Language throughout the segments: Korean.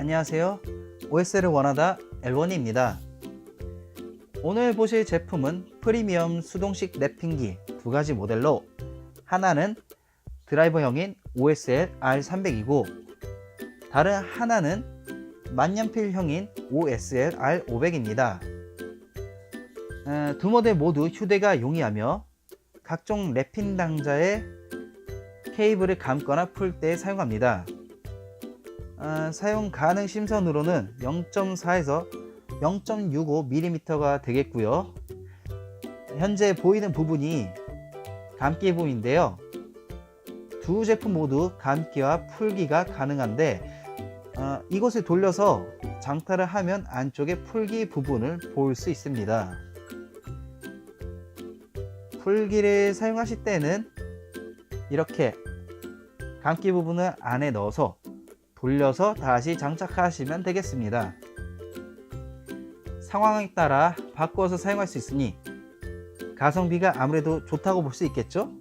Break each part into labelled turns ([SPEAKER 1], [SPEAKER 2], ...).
[SPEAKER 1] 안녕하세요. OS를 원하다 L1입니다. 오늘 보실 제품은 프리미엄 수동식 랩핑기 두 가지 모델로 하나는 드라이버형인 OSL R300이고 다른 하나는 만년필형인 OSL R500입니다. 어, 두 모델 모두 휴대가 용이하며 각종 랩핑 당자에 케이블을 감거나 풀 때 사용합니다. 아, 사용 가능 심선으로는 0.4에서 0.65mm가 되겠고요. 현재 보이는 부분이 감기 부분인데요. 두 제품 모두 감기와 풀기가 가능한데 어, 이곳을 돌려서 장타를 하면 안쪽에 풀기 부분을 볼 수 있습니다. 풀기를 사용하실 때는 이렇게 감기 부분을 안에 넣어서 돌려서 다시 장착하시면 되겠습니다. 상황에 따라 바꿔서 사용할 수 있으니 가성비가 아무래도 좋다고 볼 수 있겠죠?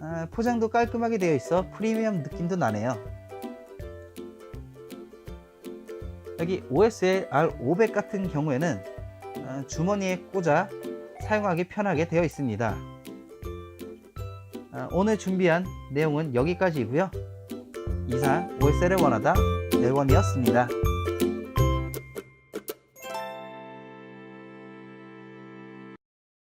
[SPEAKER 1] 아, 포장도 깔끔하게 되어 있어 프리미엄 느낌도 나네요. 여기 OSL R500 같은 경우에는 아, 주머니에 꽂아 사용하기 편하게 되어 있습니다. 아, 오늘 준비한 내용은 여기까지이고요. 이상 OSL을 원하다 넬원이었습니다.